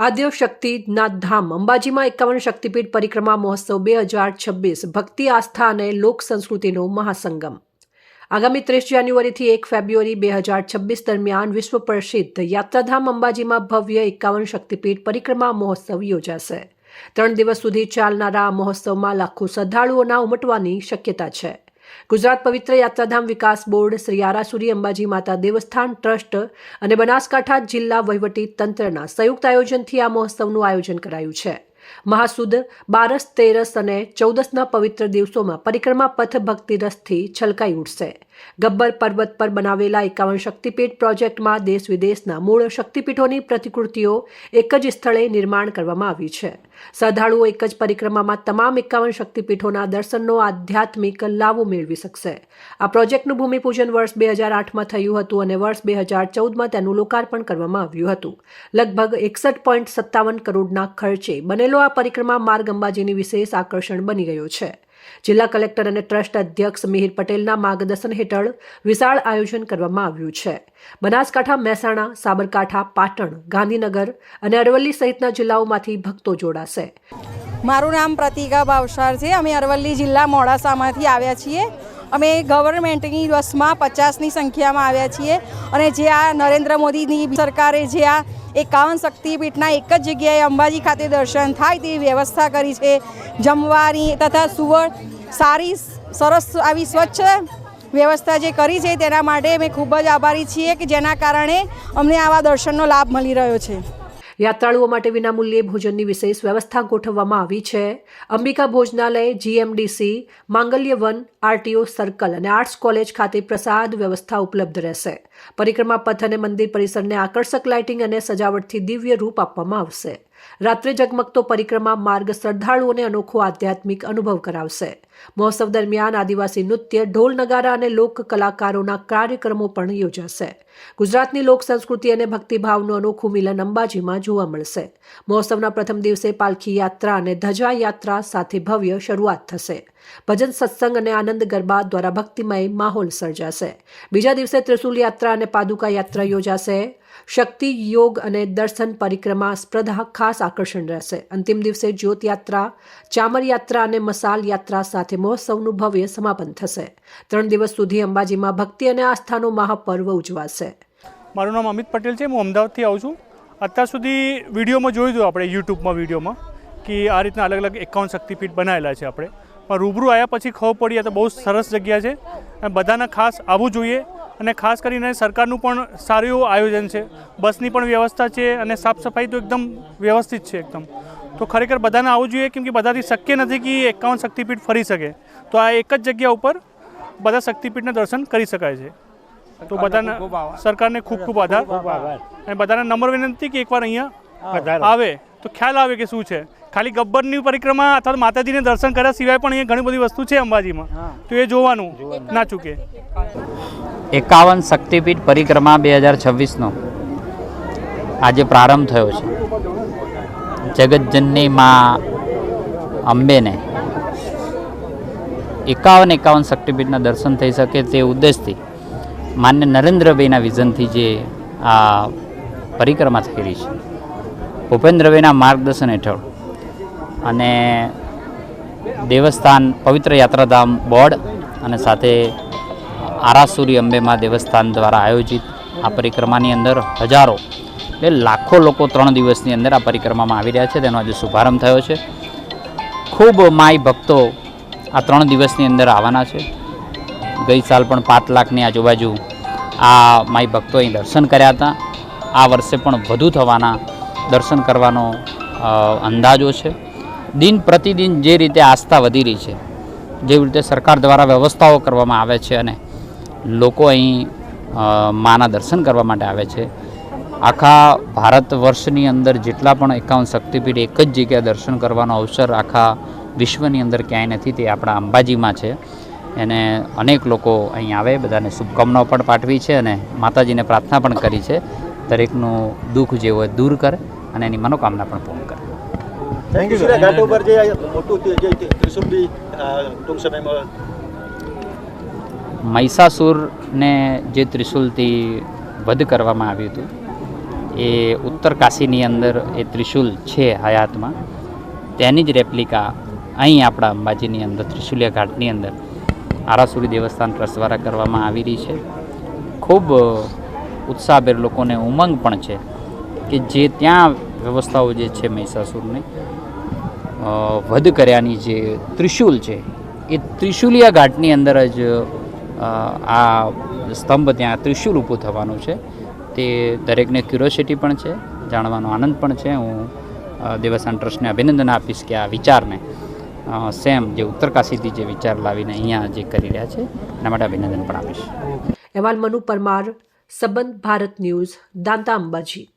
આદ્યશક્તિનાથ ધામ, અંબાજીમાં એકાવન શક્તિપીઠ પરિક્રમા મહોત્સવ બે હજાર છવ્વીસ, ભક્તિ, આસ્થા અને લોક સંસ્કૃતિનો મહાસંગમ. આગામી ત્રીસ જાન્યુઆરીથી એક ફેબ્રુઆરી બે હજાર છવ્વીસ દરમિયાન વિશ્વ પ્રસિદ્ધ યાત્રાધામ અંબાજીમાં ભવ્ય એકાવન શક્તિપીઠ પરિક્રમા મહોત્સવ યોજાશે. ત્રણ દિવસ સુધી ચાલનારા આ મહોત્સવમાં લાખો શ્રદ્ધાળુઓના ઉમટવાની શક્યતા છે. ગુજરાત પવિત્ર યાત્રાધામ વિકાસ બોર્ડ, શ્રી આરાસુરી અંબાજી માતા દેવસ્થાન ટ્રસ્ટ અને બનાસકાંઠા જિલ્લા વહીવટી તંત્રના સંયુક્ત આયોજનથી આ મહોત્સવનું આયોજન કરાયું છે. મહાસુદ, બારસ, તેરસ અને ચૌદસના પવિત્ર દિવસોમાં પરિક્રમા પથ ભક્તિ રસથી છલકાઈ ઉઠશે. ગબ્બર પર્વત પર બનાવેલા એકાવન શક્તિપીઠ પ્રોજેક્ટમાં દેશ વિદેશના મૂળ શક્તિપીઠોની પ્રતિકૃતિઓ એક જ સ્થળે નિર્માણ કરવામાં આવી છે. શ્રદ્ધાળુઓ એક જ પરિક્રમામાં તમામ એકાવન શક્તિપીઠોના દર્શનનો આધ્યાત્મિક લાભો મેળવી શકશે. આ પ્રોજેક્ટનું ભૂમિપૂજન વર્ષ બે હજાર આઠમાં થયું હતું અને વર્ષ બે હજાર ચૌદમાં તેનું લોકાર્પણ કરવામાં આવ્યું હતું. લગભગ એકસઠ પોઈન્ટ સત્તાવન કરોડના ખર્ચે બનેલો આ પરિક્રમા માર્ગ અંબાજીની વિશેષ આકર્ષણ બની ગયો છે. જિલ્લા કલેક્ટર અને ટ્રસ્ટ અધ્યક્ષ મિહિર પટેલના માર્ગદર્શન હેઠળ વિશાળ આયોજન કરવામાં આવ્યું છે. બનાસકાંઠા, મહેસાણા, સાબરકાંઠા, પાટણ, ગાંધીનગર અને અરવલ્લી સહિતના જિલ્લાઓમાંથી ભક્તો જોડાશે. મારું નામ પ્રતિકા ભાવસાર છે. અમે અરવલ્લી જિલ્લા મોડાસામાંથી આવ્યા છીએ. અમે ગવર્મેન્ટની બસમાં પચાસની સંખ્યામાં આવ્યા છીએ અને જે આ નરેન્દ્ર મોદીની સરકારે જે આ એકાવન શક્તિપીઠના એક જ જગ્યાએ અંબાજી ખાતે દર્શન થાય તેવી વ્યવસ્થા કરી છે. જમવાની તથા સુવર સારી, સરસ આવી સ્વચ્છ વ્યવસ્થા જે કરી છે તેના માટે અમે ખૂબ જ આભારી છીએ કે જેના કારણે અમને આવા દર્શનનો લાભ મળી રહ્યો છે. યાત્રાળુઓ માટે વિનામૂલ્યે ભોજનની વિશેષ વ્યવસ્થા ગોઠવવામાં આવી છે. અંબિકા ભોજનાલય, GMDC, Mangalya Van, RTO circle અને આર્ટ્સ કોલેજ ખાતે પ્રસાદ વ્યવસ્થા ઉપલબ્ધ રહેશે. પરિક્રમા પથ અને મંદિર પરિસરને આકર્ષક લાઇટિંગ અને સજાવટથી દિવ્ય રૂપ આપવામાં આવશે. રાત્રે ઝગમગતો પરિક્રમા, માર્ગ શ્રદ્ધાળુઓને અનોખો આધ્યાત્મિક અનુભવ કરાવશે. મહોત્સવ દરમિયાન આદિવાસી નૃત્ય, ઢોલ નગારા અને લોક કલાકારોના કાર્યક્રમો પણ યોજાશે. ગુજરાતની લોક સંસ્કૃતિ અને ભક્તિભાવનું અનોખું મિલન અંબાજીમાં જોવા મળશે. મહોત્સવના પ્રથમ દિવસે પાલખી યાત્રા અને ધજા યાત્રા સાથે ભવ્ય શરૂઆત થશે. ભજન સત્સંગ અને આનંદ ગરબા દ્વારા ભક્તિમય માહોલ સર્જાશે. બીજા દિવસે ત્રિશુલ યાત્રા અને પાદુકા યાત્રા યોજાશે. શક્તિ, યોગ અને દર્શન પરિક્રમા સ્પર્ધા ખાસ આકર્ષણ રહેશે. અંતિમ દિવસે જ્યોત યાત્રા ચામર યાત્રા અને મસાલ યાત્રા સાથે મહોત્સવનું ભવ્ય સમાપન થશે. ત્રણ દિવસ સુધી અંબાજીમાં ભક્તિ અને આસ્થાનો મહાપર્વ ઉજવાશે. મારું નામ અમિત પટેલ છે. હું અમદાવાદથી આવું છું. અત્યાર સુધી વિડીયોમાં જોયું હતું આપણે યુટ્યુબમાં વિડીયોમાં કે આ રીતના અલગ અલગ એકાઉન્ટ શક્તિપીઠ બનાવેલા છે આપણે. પણ રૂબરૂ આવ્યા પછી ખબર પડી, આ તો બહુ સરસ જગ્યા છે. અને બધાને ખાસ આવવું જોઈએ. અને ખાસ કરીને સરકારનું પણ સારું એવું આયોજન છે. બસની પણ વ્યવસ્થા છે અને સાફ સફાઈ તો એકદમ વ્યવસ્થિત છે એકદમ. તો ખરેખર બધાને આવવું જોઈએ કેમ કે બધાથી શક્ય નથી કે એકાવન શક્તિપીઠ ફરી શકે. તો આ એક જ જગ્યા ઉપર બધા શક્તિપીઠના દર્શન કરી શકાય છે. તો બધાને સરકારને ખૂબ ખૂબ આધાર. અને બધાને નમ્ર વિનંતી કે એકવાર અહીંયા આવે. તો ખ્યાલ આવે કે શું છે? ખાલી ગબ્બરની પરિક્રમા અથવા માતાજીને દર્શન કર્યા સિવાય પણ અહીંયા ઘણી બધી વસ્તુ છે અંબાજીમાં. તો એ જોવાનું. ના ચૂકે. એકાવન શક્તિપીઠ પરિક્રમા બે હજાર છવ્વીસનો આજે પ્રારંભ થયો છે. જગતજનની મા અંબેને એકાવન એકાવન શક્તિપીઠના દર્શન થઈ શકે તે ઉદ્દેશથી માન્ય નરેન્દ્રભાઈના વિઝનથી જે આ પરિક્રમા થઈ રહી છે. ભૂપેન્દ્રભાઈના માર્ગદર્શન હેઠળ અને દેવસ્થાન પવિત્ર યાત્રાધામ બોર્ડ અને સાથે આરાસુરી અંબેમાં દેવસ્થાન દ્વારા આયોજિત આ પરિક્રમાની અંદર હજારો એટલે લાખો લોકો ત્રણ દિવસની અંદર આ પરિક્રમામાં આવી રહ્યા છે. તેનો આજે શુભારંભ થયો છે. ખૂબ માય ભક્તો આ ત્રણ દિવસની અંદર આવવાના છે. ગઈ સાલ પણ પાંચ લાખની આજુબાજુ આ માય ભક્તો અહીં દર્શન કર્યા હતા. આ વર્ષે પણ વધુ થવાના દર્શન કરવાનો અંદાજો છે. દિન પ્રતિદિન જે રીતે આસ્થા વધી રહી છે, જેવી રીતે સરકાર દ્વારા વ્યવસ્થાઓ કરવામાં આવે છે અને લોકો અહીં માના દર્શન કરવા માટે આવે છે. આખા ભારત વર્ષની અંદર જેટલા પણ એકાવન શક્તિપીઠ એક જ જગ્યાએ દર્શન કરવાનો અવસર આખા વિશ્વની અંદર ક્યાંય નથી, તે આપણા અંબાજીમાં છે. એને અનેક લોકો અહીં આવે, બધાને શુભકામનાઓ પણ પાઠવી છે અને માતાજીને પ્રાર્થના પણ કરી છે. દરેકનું દુઃખ જે હોય દૂર કરે. અને એની મનોકામના પણ પૂર્ણ કરે. યુ ઘાટ ઉપર જે મોટું જે ત્રિશુલ બી ટૂંક સમયમાં મહિષાસુરને જે ત્રિશુલથી વધ કરવામાં આવ્યું હતું એ ઉત્તર કાશીની અંદર એ ત્રિશુલ છે હયાતમાં. તેની જ રેપ્લિકા અહીં આપણા અંબાજીની અંદર ત્રિશુલિયા ઘાટની અંદર આરાસુરી દેવસ્થાન ટ્રસ્ટ દ્વારા કરવામાં આવી રહી છે. ખૂબ ઉત્સાહભેર લોકોને ઉમંગ પણ છે. કે જે ત્યાં વ્યવસ્થાઓ જે છે મહિષાસુરની વધ કર્યાની જે ત્રિશુલ છે, એ ત્રિશુલિયા ઘાટની અંદર જ આ સ્તંભ ત્યાં ત્રિશુલ ઊભું થવાનું છે. તે દરેકને ક્યુરોસિટી પણ છે, જાણવાનો આનંદ પણ છે. હું દેવસ્થાન ટ્રસ્ટને અભિનંદન આપીશ કે આ વિચારને સેમ જે ઉત્તરકાશીથી જે વિચાર લાવીને અહીંયા જે કરી રહ્યા છે, એના માટે અભિનંદન પણ આપીશ. અહેવાલ મનુ પરમાર, સંબંધ ભારત ન્યૂઝ દાંતા અંબાજી